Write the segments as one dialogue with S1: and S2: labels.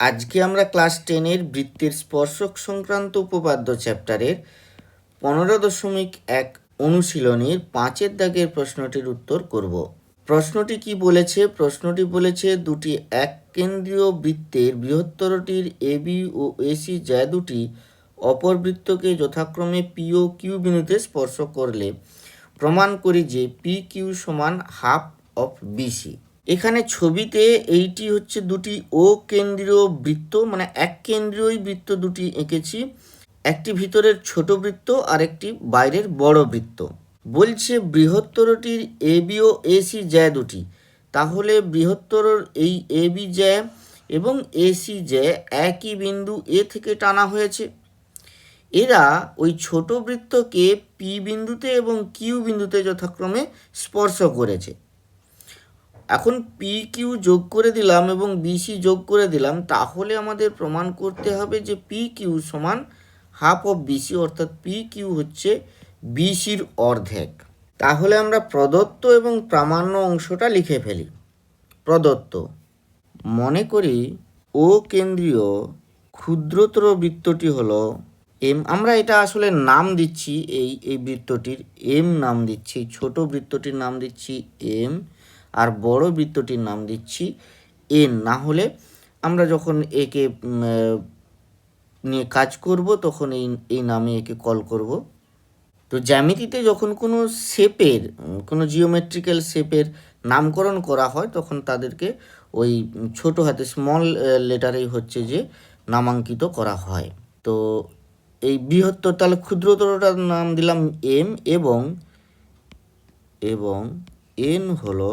S1: আজকে আমরা ক্লাস টেনের বৃত্তের স্পর্শক সংক্রান্ত উপপাদ্য চ্যাপ্টারের পনেরো দশমিক এক অনুশীলনীর পাঁচের দাগের প্রশ্নটির উত্তর করব। প্রশ্নটি কি বলেছে? প্রশ্নটি বলেছে দুটি এক কেন্দ্রীয় বৃত্তের বৃহত্তরটির এবি ও এসি যা দুটি অপর বৃত্তকে যথাক্রমে পি ও কিউ বিন্দুতে স্পর্শ করলে প্রমাণ করি যে পি কিউ সমান হাফ অফ বিসি এখানে ছবিতে এইটি হচ্ছে দুটি ও কেন্দ্রীয় বৃত্ত মানে এক কেন্দ্রীয় বৃত্ত দুটি এঁকেছি। একটি ভিতরের ছোট বৃত্ত আর একটি বাইরের বড় বৃত্ত। বলছে বৃহত্তরটির এ বি ও এসি জ্যা দুটি। তাহলে বৃহত্তর এই এ বি জ্যা এবং এসি জ্যা একই বিন্দু এ থেকে টানা হয়েছে। এরা ওই ছোট বৃত্তকে পি বিন্দুতে এবং কিউ বিন্দুতে যথাক্রমে স্পর্শ করেছে। এখন পি কিউ যোগ করে দিলাম এবং বিসি যোগ করে দিলাম, তাহলে আমাদের প্রমাণ করতে হবে যে পি কিউ সমান হাফ অফ বিসি অর্থাৎ পি কিউ হচ্ছে বিসির অর্ধেক। তাহলে আমরা প্রদত্ত এবং প্রামাণ্য অংশটা লিখে ফেলি। প্রদত্ত। মনে করি ও কেন্দ্রীয় ক্ষুদ্রতর বৃত্তটি হলো এম আমরা এটা আসলে নাম দিচ্ছি, এই এই বৃত্তটির এম নাম দিচ্ছি, ছোট বৃত্তটির নাম দিচ্ছি এম আর বড় বৃত্তটির নাম দিচ্ছি এন না হলে আমরা যখন একে নিয়ে কাজ করব, তখন এই এই নামে একে কল করব। তো জ্যামিতিতে যখন কোনো শেপের কোনো জিওমেট্রিক্যাল শেপের নামকরণ করা হয়, তখন তাদেরকে ওই ছোট হাতে স্মল লেটারেই হচ্ছে যে নামাঙ্কিত করা হয়। তো এই বৃহত্তর, তাহলে ক্ষুদ্রতরটার নাম দিলাম এম এবং এবং এন হলো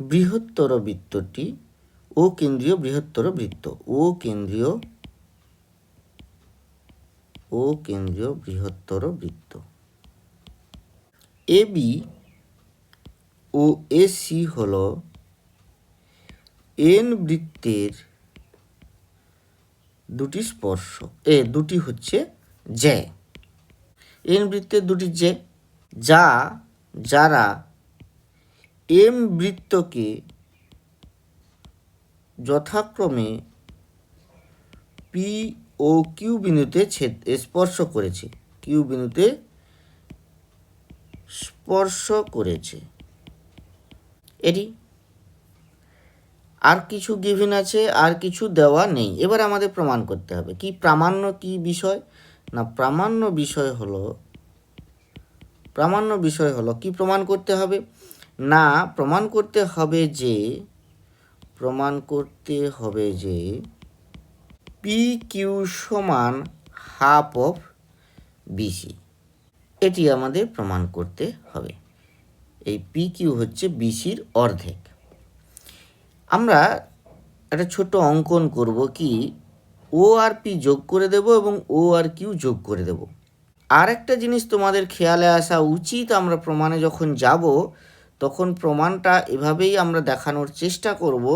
S1: বৃহত্তর বৃত্তটি ও কেন্দ্রীয় বৃহত্তর বৃত্ত। ও কেন্দ্রীয় ও কেন্দ্রীয় বৃহত্তর বৃত্ত। এ, বি ও এসি হল এন বৃত্তের দুটি স্পর্শ। এ, দুটি হচ্ছে জ্যা। এন বৃত্তের দুটি জ্যা, যা, যারা এম বৃত্তকে যথাক্রমে পি ও কিউ বিন্দুতে ছেদ স্পর্শ করেছে। কিউ বিন্দুতে স্পর্শ করেছে। এটি। আর কিছু গিভিন আছে, আর কিছু দেওয়া নেই। এবার আমাদের প্রমাণ করতে হবে। কি প্রামাণ্য কি বিষয়? না, প্রামাণ্য বিষয় হলো, প্রামাণ্য বিষয় হলো, কি প্রমাণ করতে হবে? না, প্রমাণ করতে হবে যে, প্রমাণ করতে হবে যে পি কিউ সমান হাফ অফ বিসি এটি আমাদের প্রমাণ করতে হবে। এই পি কিউ হচ্ছে বিসির অর্ধেক। আমরা একটা ছোট অঙ্কন করব কি ও আর পি যোগ করে দেব এবং ও আর কিউ যোগ করে দেব। আর একটা জিনিস তোমাদের খেয়ালে আসা উচিত, আমরা প্রমাণে যখন যাব তখন প্রমাণটা এভাবেই আমরা দেখানোর চেষ্টা করব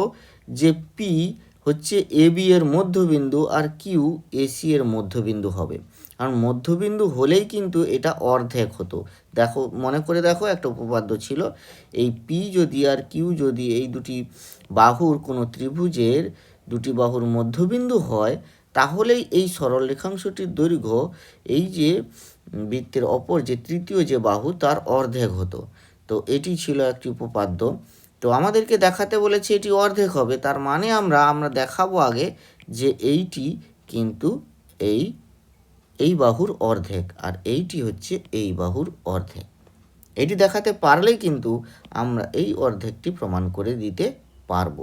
S1: যে পি হচ্ছে এ বি এর মধ্যবিন্দু আর কিউ এসি এর মধ্যবিন্দু হবে। কারণ মধ্যবিন্দু হলেই কিন্তু এটা অর্ধেক হতো। দেখো, মনে করে দেখো একটা উপপাদ্য ছিল, এই পি যদি আর কিউ যদি এই দুটি বাহুর কোনো ত্রিভুজের দুটি বাহুর মধ্যবিন্দু হয়, তাহলেই এই সরল রেখাংশটির দৈর্ঘ্য এই যে বৃত্তের অপর যে তৃতীয় যে বাহু, তার অর্ধেক হতো। তো এটি ছিল একটি উপপাদ্য। তো আমাদেরকে দেখাতে বলেছে এটি অর্ধেক হবে। তার মানে আমরা আমরা দেখাবো আগে যে এইটি কিন্তু এই এই বাহুর অর্ধেক আর এইটি হচ্ছে এই বাহুর অর্ধেক। এটি দেখাতে পারলেই কিন্তু আমরা এই অর্ধেকটি প্রমাণ করে দিতে পারব।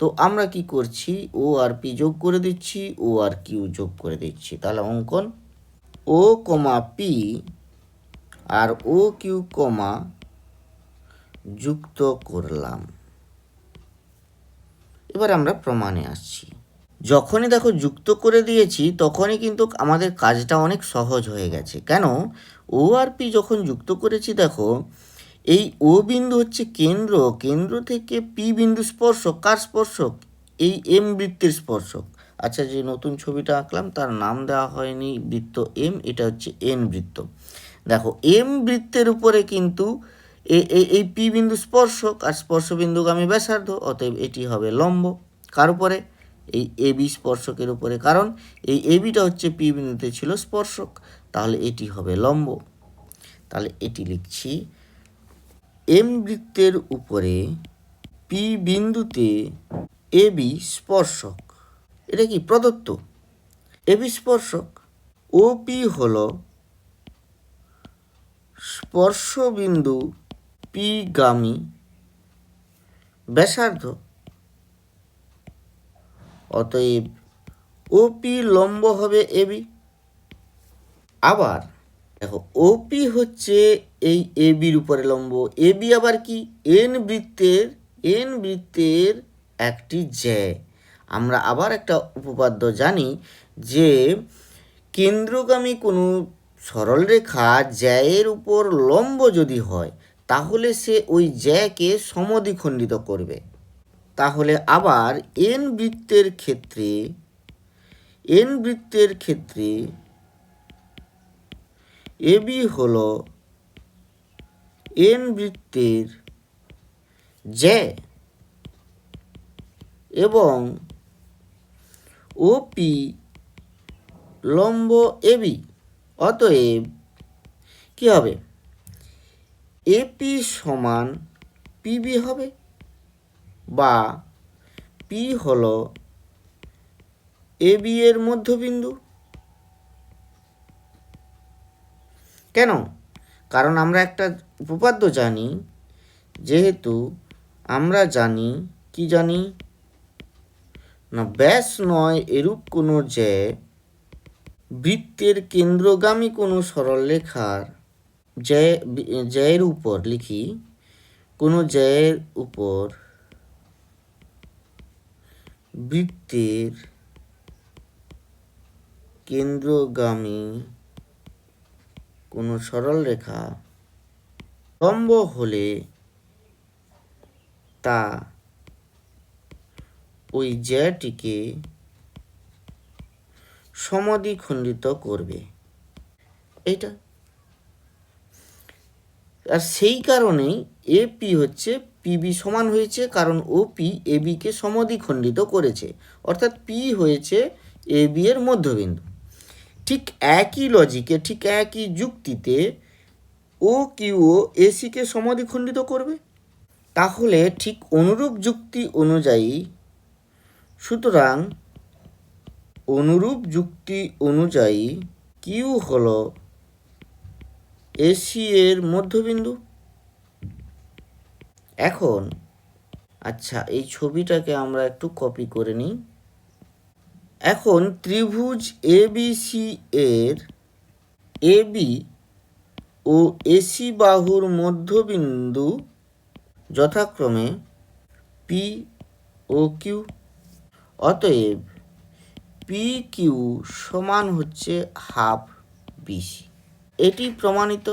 S1: তো আমরা কি করছি? ও আর পি যোগ করে দিচ্ছি, ও আর কিউ যোগ করে দিচ্ছি। তাহলে অঙ্কন ও কমা পি আর ও কিউ কমা যুক্ত করলাম। এবার আমরা প্রমাণে আসছি। যখনই দেখো যুক্ত করে দিয়েছি, তখনই কিন্তু আমাদের কাজটা অনেক সহজ হয়ে গেছে। কেন? ও আর পি যখন যুক্ত করেছি, দেখো, এই ও বিন্দু হচ্ছে কেন্দ্র কেন্দ্র থেকে পি বিন্দু স্পর্শক, কার স্পর্শক? এই এম বৃত্তের স্পর্শক। আচ্ছা যে নতুন ছবিটা আঁকলাম, তার নাম দেওয়া হয়নি, বৃত্ত এম, এটা হচ্ছে এন বৃত্ত। দেখো, এম বৃত্তের উপরে কিন্তু এ- এ- এই পি বিন্দু স্পর্শক আর স্পর্শ বিন্দুগামী ব্যাসার্ধ, অতএব এটি হবে লম্ব। কার উপরে? এই এবি স্পর্শকের উপরে। কারণ এই এবিটা হচ্ছে পি বিন্দুতে ছিল স্পর্শক, তাহলে এটি হবে লম্ব। তাহলে এটি লিখছি, এম বৃত্তের উপরে পি বিন্দুতে এবি স্পর্শক। এটা কি প্রদত্ত? এবি স্পর্শক। ও পি হল স্পর্শ বিন্দু পি গামী ব্যাসার্ধ, অতএব ওপি লম্ব হবে এবি আবার দেখো ওপি হচ্ছে এই এবির উপরে লম্ব। এবি আবার কি? এন বৃত্তের এন বৃত্তের একটি জ্যা। আমরা আবার একটা উপপাদ্য জানি যে কেন্দ্রগামী কোনো সরলরেখা জ্যায়ের উপর লম্ব যদি হয় তাহলে সে ওই জ্যাকে সমদ্বিখণ্ডিত করবে। তাহলে আবার এন বৃত্তের ক্ষেত্রে, এন বৃত্তের ক্ষেত্রে এবি হল এন বৃত্তের জ্যা এবং ওপি লম্ব এবি অতএব কি হবে? এপি সমান পিবি হবে বা পি হল এ বি এর মধ্যবিন্দু। কেন? কারণ আমরা একটা উপপাদ্য জানি, যেহেতু আমরা জানি, কি জানি? না, ব্যাস নয় এরূপ কোনো যে বৃত্তের কেন্দ্রগামী কোনো সরল সরলরেখার জ্যা জ্যায়ের উপর লিখি, কোনো জ্যায়ের উপর বৃত্তের কেন্দ্রগামী কোনো সরল রেখা লম্ব হলে তা ওই জ্যাটিকে সমাধিখণ্ডিত করবে। এইটা আর সেই কারণেই এপি হচ্ছে পিবি সমান হয়েছে, কারণ ও পি এ বিকে সমদ্বিখণ্ডিত করেছে। অর্থাৎ পি হয়েছে এ বি এর মধ্যবিন্দু। ঠিক একই লজিকে ঠিক একই যুক্তিতে ও কিউ ও এসিকে সমদ্বিখণ্ডিত করবে? তাহলে ঠিক অনুরূপ যুক্তি অনুযায়ী, সুতরাং অনুরূপ যুক্তি অনুযায়ী কিউ হলো এসি এর মধ্যবিন্দু? এখন আচ্ছা এই ছবিটাকে আমরা একটু কপি করে নিই। এখন ত্রিভুজ এবিসি এর এবি ও এসি বাহুর মধ্যবিন্দু যথাক্রমে পি ও কিউ অতএব পি কিউ সমান হচ্ছে হাফ বিসি এটি প্রমাণিত